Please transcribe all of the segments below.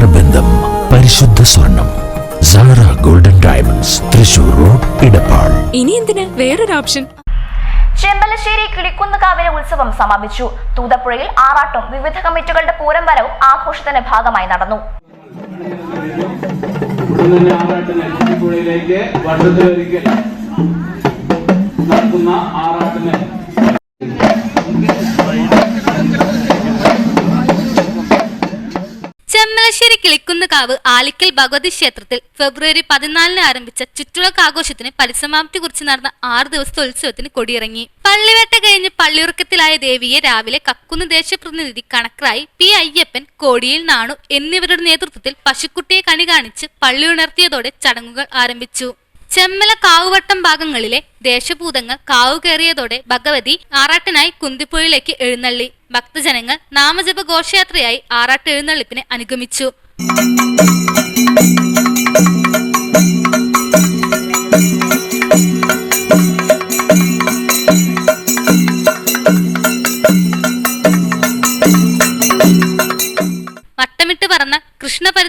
നേത്രബന്ധം പരിശുദ്ധ സ്വർണം. Sara golden diamonds Thrissur road Edappal. ഇനി എന്തിനാ? വേറൊരു ഓപ്ഷൻ ചെമ്പലശ്ശേരി കിളിക്കുന്നുകാവിലെ ഉത്സവം സമാപിച്ചു. തൂതപ്പുഴയിൽ ആറാട്ടും വിവിധ കമ്മിറ്റികളുടെ പൂരം വരവും ആഘോഷത്തിന്റെ ഭാഗമായി നടന്നു. വർഷത്തിലൊരിക്കൽ നടത്തുന്ന ആറാട്ടിന് ചെമ്മലശ്ശേരി കിളിക്കുന്നുകാവ് ആലിക്കൽ ഭഗവതി ക്ഷേത്രത്തിൽ ഫെബ്രുവരി പതിനാലിന് ആരംഭിച്ച ചുറ്റുവിളക്ക് ആഘോഷത്തിന് പരിസമാപ്തി കുറിച്ച് നടന്ന ആറ് ദിവസത്തെ ഉത്സവത്തിന് കൊടിയിറങ്ങി. പള്ളിവേട്ട കഴിഞ്ഞ് പള്ളിയുറക്കത്തിലായ ദേവിയെ രാവിലെ കക്കുന്ന് ദേശപ്രതിനിധി കണക്കറായി പി അയ്യപ്പൻ കോടിയിൽ നാണു എന്നിവരുടെ നേതൃത്വത്തിൽ പശുക്കുട്ടിയെ കണി കാണിച്ച് പള്ളി ഉണർത്തിയതോടെ ചടങ്ങുകൾ ആരംഭിച്ചു. ചെമ്മല കാവുവട്ടം ഭാഗങ്ങളിലെ ദേശഭൂതങ്ങൾ കാവു കയറിയതോടെ ഭഗവതി ആറാട്ടിനായി കുന്തിപ്പുഴയിലേക്ക് എഴുന്നള്ളി. ഭക്തജനങ്ങൾ നാമജപ ഘോഷയാത്രയായി ആറാട്ട് എഴുന്നള്ളിപ്പിനെ അനുഗമിച്ചു.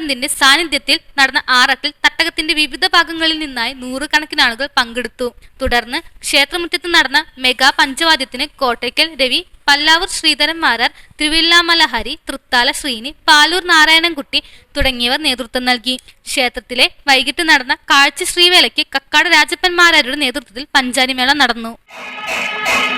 കൃഷ്ണപരന്തിന്റെ സാന്നിധ്യത്തിൽ നടന്ന ആറത്തിൽ തട്ടകത്തിന്റെ വിവിധ ഭാഗങ്ങളിൽ നിന്നായി നൂറുകണക്കിന് ആളുകൾ പങ്കെടുത്തു. തുടർന്ന് ക്ഷേത്രമുറ്റത്ത് നടന്ന മെഗാ പഞ്ചവാദ്യത്തിന് കോട്ടയ്ക്കൽ രവി പല്ലാവൂർ ശ്രീധരൻ മാരാർ തിരുവില്ലാമലഹരി തൃത്താല ശ്രീനി പാലൂർ നാരായണൻകുട്ടി തുടങ്ങിയവർ നേതൃത്വം നൽകി. ക്ഷേത്രത്തിലെ വൈകിട്ട് നടന്ന കാഴ്ച ശ്രീവേലയ്ക്ക് കക്കാട് രാജപ്പന്മാരാരുടെ നേതൃത്വത്തിൽ പഞ്ചാരിമേള നടന്നു ും.